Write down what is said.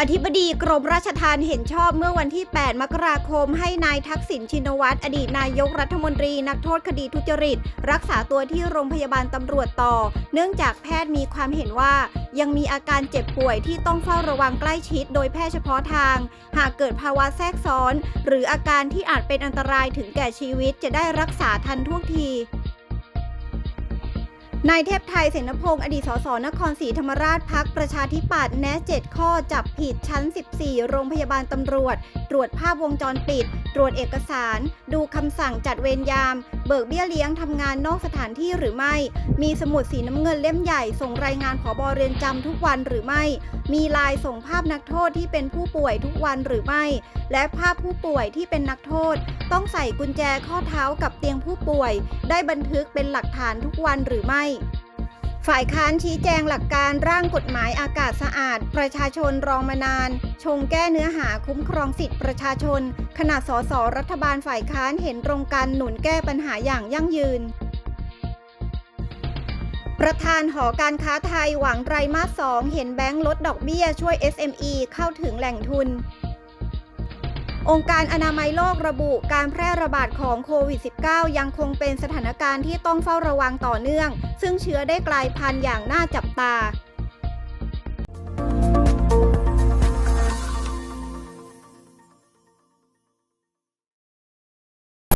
อธิบดีกรมราชทานเห็นชอบเมื่อวันที่ 8 มกราคม ให้นายทักษิณชินวัตรอดีตนายกรัฐมนตรีนักโทษคดีทุจริต รักษาตัวที่โรงพยาบาลตำรวจต่อ เนื่องจากแพทย์มีความเห็นว่า ยังมีอาการเจ็บป่วยที่ต้องเฝ้าระวังใกล้ชิดโดยแพทย์เฉพาะทาง หากเกิดภาวะแทรกซ้อน หรืออาการที่อาจเป็นอันตรายถึงแก่ชีวิตจะได้รักษาทันท่วงที นายเทพไทยเสนพงศ์อดีตสสนครศรีธรรมราชพักประชาธิปัตย์แนะ7ข้อจับผิดชั้น 14 โรงพยาบาลตำรวจ ตรวจภาพวงจรปิด ตรวจเอกสาร ดูคำสั่งจัดเวรยามเบิกเบี้ยเลี้ยงทำงานนอกสถานที่หรือไม่ มีสมุดสีน้ำเงินเล่มใหญ่ส่งรายงานผอบอเรือนจำทุกวันหรือไม่ มีลายส่งภาพนักโทษที่เป็นผู้ป่วยทุกวันหรือไม่ และภาพผู้ป่วยที่เป็นนักโทษ ต้องใส่กุญแจข้อเท้ากับเตียงผู้ป่วย ได้บันทึกเป็นหลักฐานทุกวันหรือไม่ ฝ่ายค้านชี้แจงหลักการร่างกฎหมายอากาศสะอาด ประชาชนรองมานาน ชงแก้เนื้อหาคุ้มครองสิทธิประชาชน ขณะสสรัฐบาลฝ่ายค้านเห็นตรงกันหนุนแก้ปัญหาอย่างยั่งยืน ประธานหอการค้าไทยหวังไตรมาส2เห็นแบงก์ลดดอกเบี้ยช่วย SME เข้าถึงแหล่งทุน องค์การอนามัยโลกระบุการแพร่ระบาดของโควิด -19 ยังคงเป็นสถานการณ์ที่ต้องเฝ้าระวังต่อเนื่อง ซึ่งเชื้อได้กลายพันธุ์อย่างน่าจับตา